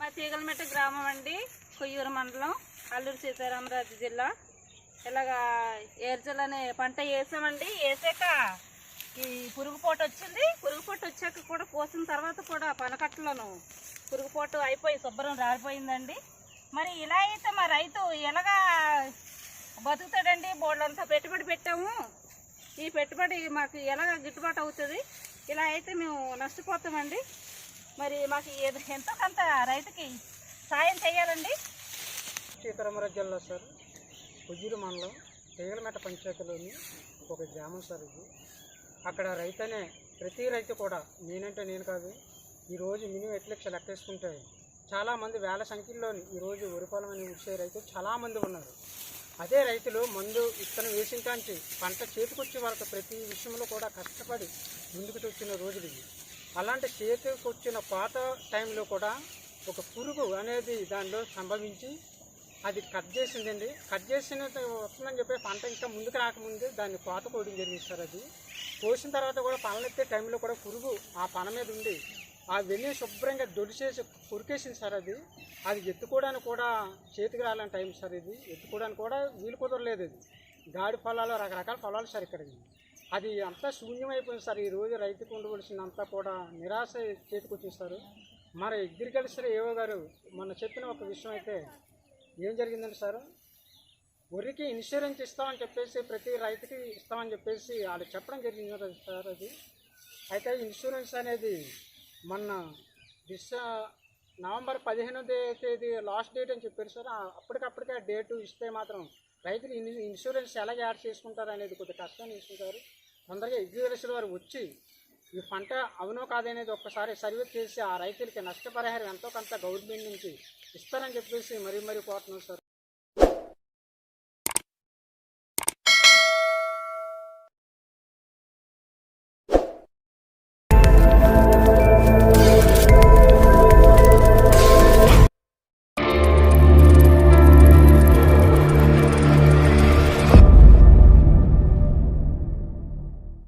మా తీగలమెట్ట గ్రామం అండి కొయ్యూరు మండలం అల్లూరు సీతారామరాజు జిల్లా. ఇలాగా ఏర్జలనే అనే పంట వేసామండి వేసాక ఈ పురుగుపోటు వచ్చింది. పురుగుపోటు వచ్చాక కూడా కోసిన తర్వాత కూడా పనకట్టలోను పురుగుపోటు అయిపోయి శుభ్రం రాలిపోయిందండి. మరి ఇలా అయితే మా రైతు ఎలాగా బతుకుతాడండి బోర్డంతా పెట్టుబడి పెట్టాము. ఈ పెట్టుబడి మాకు ఎలాగ గిట్టుబాటు అవుతుంది? ఇలా అయితే మేము నష్టపోతామండి. మరి మాకు ఎంతో కొంత రైతుకి సాయం చేయాలండి. సీతారామరాజు జిల్లా సార్ ఉజ్జిరి మండలం తీగలమెట పంచాయతీలోని ఒక గ్రామం సార్ ఇది. అక్కడ రైతనే ప్రతి రైతు కూడా నేనంటే నేను కాదు ఈరోజు మినిమం ఎట్ల లక్షలు లెక్కేసుకుంటే చాలామంది వేల సంఖ్యలోని ఈరోజు వరిపాలమని వచ్చే రైతులు చాలామంది ఉన్నారు. అదే రైతులు మందు విత్తనం వేసిన కాంచి పంట చేతికొచ్చే వరకు ప్రతి విషయంలో కూడా కష్టపడి ముందుకు వచ్చిన రోజులు ఇవి. అలాంటి చేతికి వచ్చిన పాత టైంలో కూడా ఒక పురుగు అనేది దానిలో సంభవించి అది కట్ చేసిందండి. కట్ చేసిన వస్తుందని చెప్పి పంట ఇంకా ముందుకు రాకముందు దాన్ని కోత కోయడం జరిగింది సార్ అది. కోసిన తర్వాత కూడా పనలెత్తే టైంలో కూడా పురుగు ఆ పన మీద ఉండి ఆ వెన్ను శుభ్రంగా దొడిచేసి కొరికేసింది సార్ అది. అది ఎత్తుకోవడానికి కూడా చేతికి రాలని టైం సార్ ఇది. ఎత్తుకోవడానికి కూడా వీలు కుదరలేదు అది గాడి పొలాలు రకరకాల పొలాలు సార్ ఇక్కడ అది అంతా శూన్యమైపోయింది సార్. ఈ రోజు రైతుకు ఉండవలసిందంతా కూడా నిరాశ చేతికొచ్చింది సార్. మరి అగ్రికల్చర్ ఏవో గారు మొన్న చెప్పిన ఒక విషయం అయితే ఏం జరిగిందండి సార్? వరికి ఇన్సూరెన్స్ ఇస్తామని చెప్పేసి ప్రతి రైతుకి ఇస్తామని చెప్పేసి వాళ్ళు చెప్పడం జరిగింది సార్ అది. అయితే ఇన్సూరెన్స్ అనేది మొన్న డిస నవంబర్ పదిహేనో తేదీ లాస్ట్ డేట్ అని చెప్పారు సార్. అప్పటికప్పటికే ఆ డేటు ఇస్తే మాత్రం రైతులు ఇన్ ఇన్సూరెన్స్ ఎలా యాడ్ చేసుకుంటారు అనేది కొద్దిగా కష్టం తీసుకుంటారు. తొందరగా అగ్రికల్చర్ వారు వచ్చి ఈ పంట అవునో కాదనేది ఒక్కసారి సర్వే చేసి ఆ రైతులకి నష్టపరిహారం ఎంతో కొంత గవర్నమెంట్ నుంచి ఇస్తారని చెప్పేసి మరీ మరీ కోరుతున్నాం సార్.